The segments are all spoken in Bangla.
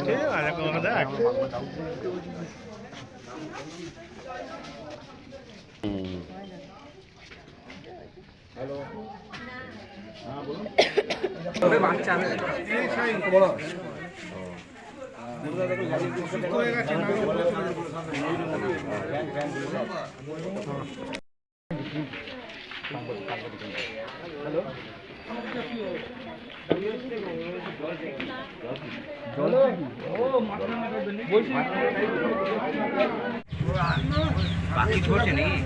ঠিক আছে কোনো দেখ বাকি ছোটে নাকি?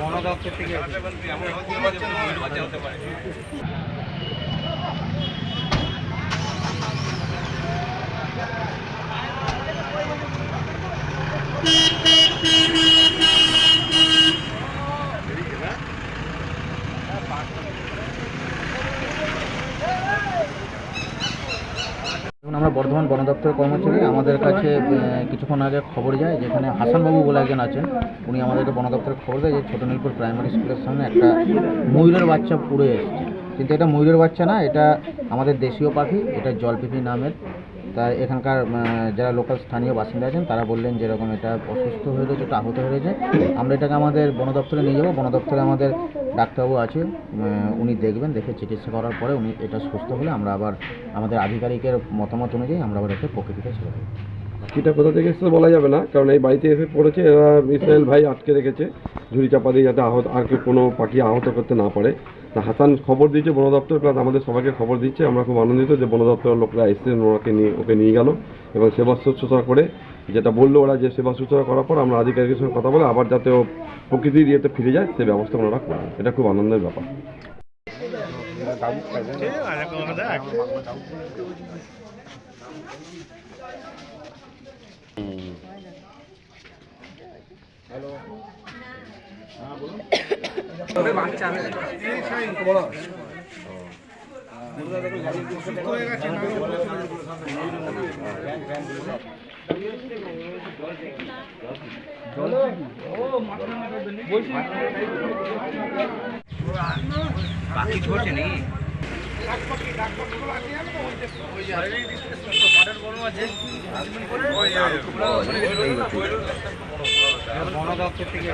বন দপ্তর থেকে আমরা বর্ধমান বন দপ্তরের কর্মচারী। আমাদের কাছে কিছুক্ষণ আগে খবর যায়, যেখানে হাসানবাবু বলে একজন আছেন। উনি আমাদেরকে বন দপ্তরের খবর দেয় যে ছোটনীলপুর প্রাইমারি স্কুলের সামনে একটা ময়ূরের বাচ্চা পুড়ে এসেছে। কিন্তু এটা ময়ূরের বাচ্চা না, এটা আমাদের দেশীয় পাখি, এটা জলপিপি নামের। তা এখানকার যারা লোকাল স্থানীয় বাসিন্দা আছেন, তারা বললেন যে এরকম এটা অসুস্থ হয়ে রয়েছে এটা আহত হয়ে রয়েছে। আমরা এটাকে আমাদের বন দপ্তরে নিয়ে যাব। বন দপ্তরে আমাদের ডাক্তারবাবু আছে উনি দেখবেন, দেখে চিকিৎসা করার পরে উনি এটা সুস্থ হলে আমরা আবার আমাদের আধিকারিকের মতামত অনুযায়ী আমরা আবার একে প্রকৃতিতে ছেড়ে দেবো। পাখিটা কোথা থেকে এসেছে বলা যাবে না, কারণ এই বাড়িতে এসে পড়েছে, এরা ইসরায়েল ভাই আটকে রেখেছে, ঝুড়ি চাপা দিয়ে যাতে আহত, আর কেউ কোনো পাখি আহত করতে না পারে। তা হাসান খবর দিয়েছে, বন দপ্তর প্লাস আমাদের সবাইকে খবর দিচ্ছে। আমরা খুব আনন্দিত যে বন দপ্তরের লোকরা এসেছেন, ওনাকে নিয়ে, ওকে নিয়ে গেল। এবং সেবা শুশ্রূষা করে, যেটা বলল ওরা যে সেবা শুশ্রূষা করার পর আমরা আধিকারিকের সঙ্গে কথা বলে আবার যাতে ও প্রকৃতির ইয়েতে ফিরে যায়, সে ব্যবস্থা ওনারা করবেন এটা খুব আনন্দের ব্যাপার। ঠিক আছে কোনো দেখ বাচ্চা দপ্তর থেকে